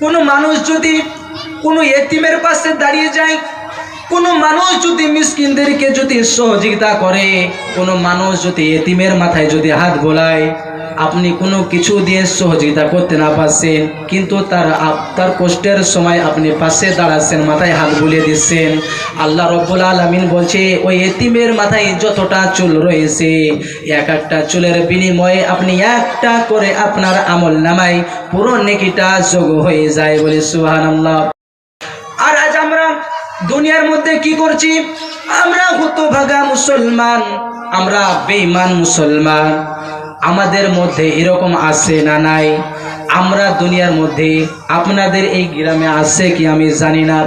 কোনো মানুষ যদি কোনো এতিমের পাশে দাঁড়িয়ে যায়, কোনো মানুষ যদি মিসকিনদেরকে যদি সহযোগিতা করে, কোনো মানুষ যদি এতিমের মাথায় যদি হাত বোলায় আপনি কোনো কিছু দিয়ে সহযোগিতা করতে না পারছেন, কিন্তু তার তার কষ্টের সময় আপনি পাশে দাঁড়াচ্ছেন, মাথায় হাত বুলিয়ে দিচ্ছেন। আল্লাহ রব্বুল আলমিন বলছে, ওই এতিমের মাথায় যতটা চুল রয়েছে, এক একটা চুলের বিনিময়ে আপনি একটা করে আপনার আমল নামায় পুরো নেকিটা যোগ হয়ে যায় বলে সুহান আল্লাহ আর আজ আমরা দুনিয়ার মধ্যে কি করছি? আমরা হতভাগা মুসলমান, আমরা বেঈমান মুসলমান। আমাদের মধ্যে এরকম আছে না নাই? আমরা দুনিয়ার মধ্যে আপনাদের এই গ্রামে আছে কি আমি জানি না,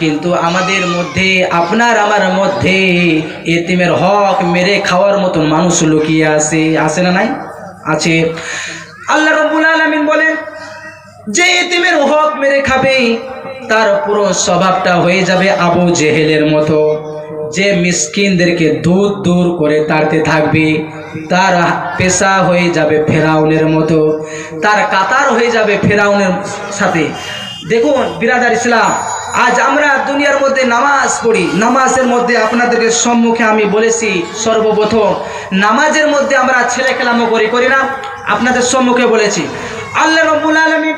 কিন্তু আমাদের মধ্যে, আপনার আমার মধ্যে এতিমের হক মেরে খাওয়ার মতন মানুষ লুকিয়ে আছে আছে না নাই? আছে। আল্লাহ রব্বুল আলামিন বলেন, যে এতিমের হক মেরে খাবে, তার পুরো স্বভাবটা হয়ে যাবে আবু জেহেলের মতো। যে মিসকিনদেরকে দূর দূর করে তাড়তে থাকবে তার পেশা হয়ে যাবে ফেরাউনের মতো। তার কাতার হয়ে যাবে ফেরাউনের সাথে। দেখুন, বিরাদার ইসলাম, আজ আমরা দুনিয়ার মধ্যে নামাজ পড়ি। নামাজের মধ্যে আপনাদেরকে সম্মুখে আমি বলেছি সর্বপ্রথম, নামাজের মধ্যে আমরা ছেলে খেলামো করি করি না? আপনাদের সম্মুখে বলেছি। আল্লাহ রব্বুল আলমী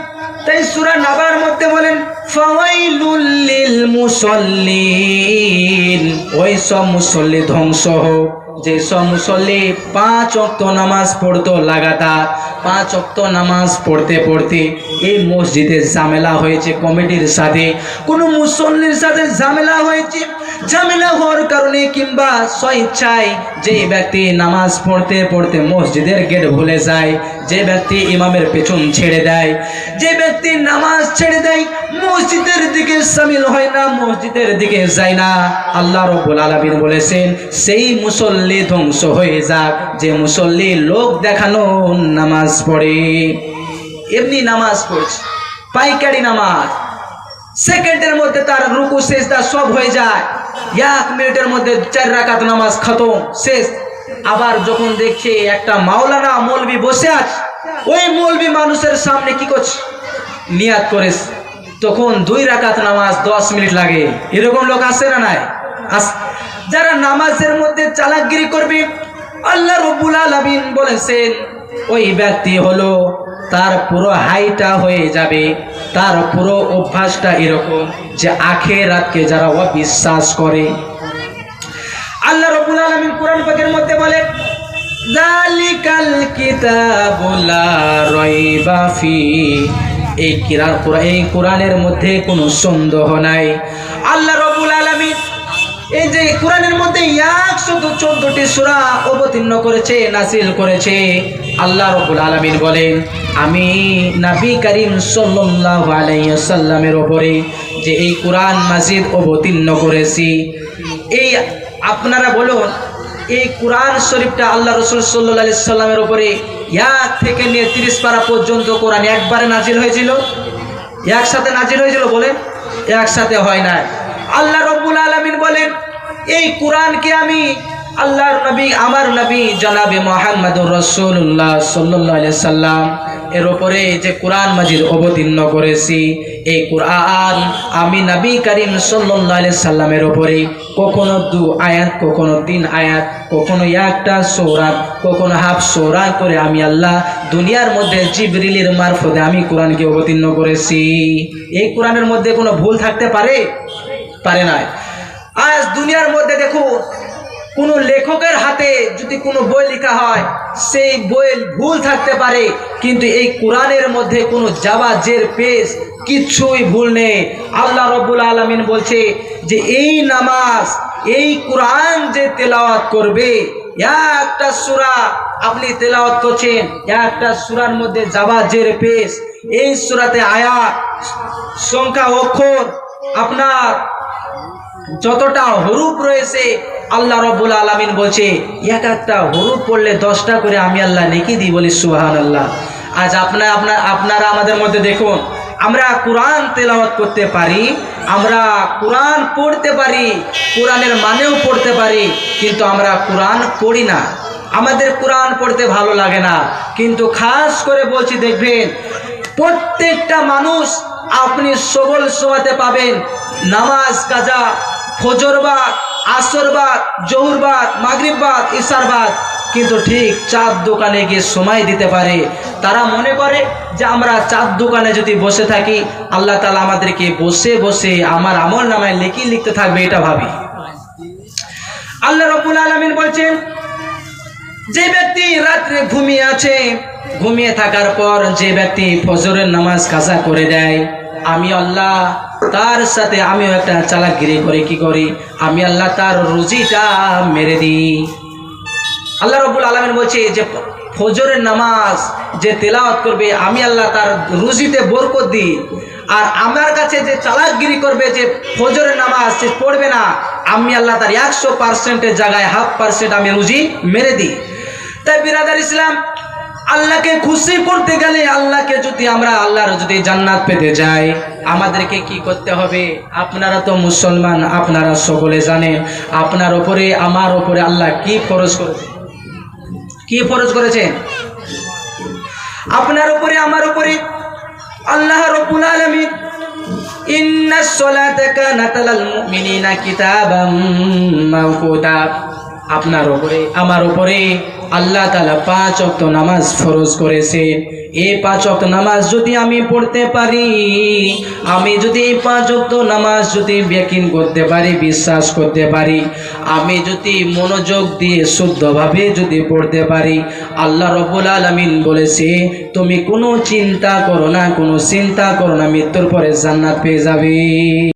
তাই সুরা নাবার মধ্যে বলেন, ফাওয়াইলুল লিল মুসল্লিন। ওই সব মুসল্লি ধ্বংস হোক। যে সব মুসল্লি পাঁচ অক্ত নামাজ পড়তো লাগাতার, পাঁচ অক্ত নামাজ পড়তে পড়তে এই মসজিদে ঝামেলা হয়েছে, কমিটির সাথে। কোনো মুসল্লির সাথে ঝামেলা হয়েছে? ঝামেলা হওয়ার কারণে কিংবা স্বইচ্ছায় যে ব্যক্তি নামাজ পড়তে পড়তে মসজিদের গেট ভুলে যায়, যে ব্যক্তি ইমামের পেছন ছেড়ে দেয়, যে ব্যক্তি নামাজ ছেড়ে দেয়, মসজিদের দিকে সামিল হয় না, মসজিদের দিকে যায় না। আল্লাহ রব্বুল আলামিন বলেছেন, সেই মুসল্লি ধ্বংস হয়ে যাক, যে মুসল্লি লোক দেখানো নামাজ পড়ে। এমনি নামাজ পড়ছে, পাইকারি নামাজ সেকেন্ডের মধ্যে তার রুকু শেষদা সব হয়ে যায়। এক মিনিটের মধ্যে চার রাকাত নামাজ খতম, শেষ। আবার যখন দেখছে একটা মাওলানা মৌলবি বসে আছে, ওই মৌলবি মানুষের সামনে কি করছে? নিয়াত করেছে। তখন দুই রাকাত নামাজ দশ মিনিট লাগে। এরকম লোক আসে না নাই? আস যারা নামাজের মধ্যে চালাকগিরি করবে, আল্লাহ রব্বুল আলামিন বলেছেন ওই ব্যক্তি হলো, তার পুরো হাইটা হয়ে যাবে, তার পুরো অভ্যাসটা এরকম যে আখে রাতকে যারা অবিশ্বাস করে। আল্লাহ রব্বুল আলামিন কোরআন পাকের মধ্যে বলে এই কিরান এই কোরআনের মধ্যে কোনো সন্দেহ নাই। এই যে কোরআনের মধ্যে একশত চোদ্দটি সুরা অবতীর্ণ করেছে নাসিল করেছে। আল্লাহ রবুল আলমিন বলেন, আমি নাবি করিম সাল্লাল্লাহু আলাইহি সাল্লামের ওপরে যে এই কোরআন মাজিদ অবতীর্ণ করেছি, এই আপনারা বলুন, এই কোরআন শরীফটা আল্লাহ রসুল সাল্লাহ সাল্লামের ওপরে এক থেকে নিয়ে তিরিশ পারা পর্যন্ত কোরআন একবারে নাজিল হয়েছিল? একসাথে নাজিল হয়েছিল বলেন একসাথে হয় না আল্লাহ রব্বুল আলমিন বলেন, এই কোরআনকে আমি আল্লাহর নবী, আমার নবী জনাবে মোহাম্মদুর রসুল্লাহ সাল্লাহ সাল্লাম, এর ওপরে যে কোরআন মাজির অবতীর্ণ করেছি, এই কোরআন আমি নবী করিম সাল্লাহ সাল্লামের ওপরে কখনো দু আয়াত, কখনো তিন আয়াত, কখনো একটা সৌরাত কখনো হাফ সৌরাত করে আমি আল্লাহ দুনিয়ার মধ্যে জিবরিলের মারফতে আমি কোরআনকে অবতীর্ণ করেছি। এই কোরআনের মধ্যে কোনো ভুল থাকতে পারে? পারে না আজ দুনিয়ার মধ্যে দেখুন, কোনো লেখকের হাতে যদি কোনো বই লেখা হয়, সেই বইয়ের ভুল থাকতে পারে, কিন্তু এই কোরআনের মধ্যে কোনো যাবা জের, পেশ কিচ্ছুই ভুল নেই। আল্লাহ রব্বুল আলমিন বলছে যে, এই নামাজ, এই কোরআন যে তেলাওয়াত করবে, একটা সুরা আপনি তেলাওয়াত করছেন, একটা সুরার মধ্যে যাবা জের, পেশ, এই সুরাতে আয়াত, সংখ্যা, অক্ষর আপনার যতটা হরুপ রয়েছে, আল্লাহ রবুল আলমিন বলছে এক একটা হরুপ পড়লে দশটা করে আমি আল্লাহ নেকি দিই বলি সুহান আল্লাহ আজ আপনার আপনার, আপনারা আমাদের মধ্যে দেখুন, আমরা কোরআন তেলাওয়াত করতে পারি, আমরা কোরআন পড়তে পারি, কোরআনের মানেও পড়তে পারি, কিন্তু আমরা কোরআন পড়ি না। আমাদের কোরআন পড়তে ভালো লাগে না। কিন্তু খাস করে বলছি, দেখবেন, প্রত্যেকটা মানুষ আপনি সবল সময়তে পাবেন, নামাজ, কাজা ফজরবাদ আসরবাদ, জহুরবাদ, মাগরিববাদ, ইশারবাদ। কিন্তু ঠিক চাঁদ দোকানে গিয়ে সময় দিতে পারে। তারা মনে করে যে আমরা চাঁদ দোকানে যদি বসে থাকি, আল্লাহ তালা আমাদেরকে বসে বসে আমার আমল নামায় লিখি লিখতে থাকবে, এটা ভাবি। আল্লাহ রবুল আলমিন বলছেন, যে ব্যক্তি রাত্রে ঘুমিয়ে আছে, ঘুমিয়ে থাকার পর যে ব্যক্তি ফজরের নামাজ কাজা করে দেয় আমি আল্লাহ তার সাথে আমিও একটা চালাকগিরি করে, কি করি? আমি আল্লাহ তার রুজিটা মেরে দিই। আল্লাহ রবুল আলমিন বলছে যে, ফজরের নামাজ যে তেলাওয়াত করবে, আমি আল্লাহ তার রুজিতে বরকত দিই। আর আমার কাছে যে চালাকগিরি করবে, যে ফজরের নামাজ সে পড়বে না, আমি আল্লাহ তার একশো পার্সেন্টের জায়গায় হাফ পার্সেন্ট আমি রুজি মেরে দিই। তাই বিরাদার ইসলাম আল্লাহকে খুশি করতে গেলে আল্লাহকে যদি আমরা আল্লাহর যদি জান্নাত পেতে যাই, আমাদেরকে কি করতে হবে? আপনারা তো মুসলমান, আপনারা সকলে জানেন আপনার ওপরে, আমার ওপরে আল্লাহ কি ফরজ করেছে? কি ফরজ করেছেন আপনার উপরে আমার উপরে আল্লাহ রব্বুল আলামিন, ইন্নাস সালাতা কানাত আলাল মুমিনিনা কিতাবাম মাওকুতা আপনার উপরে, আমার উপরে। আল্লাহ তালা পাঁচ ওয়াক্ত নামাজ ফরজ করেছে। এই পাঁচ ওয়াক্ত নামাজ যদি আমি পড়তে পারি, আমি যদি এই পাঁচ ওয়াক্ত নামাজ যদি বেকিন করতে পারি, বিশ্বাস করতে পারি, আমি যদি মনোযোগ দিয়ে শুদ্ধভাবে যদি পড়তে পারি, আল্লাহ রব্বুল আলামিন বলেছে, তুমি কোনো চিন্তা করো না, কোনো চিন্তা করো না, মৃত্যুর পরে জান্নাত পেয়ে যাবে।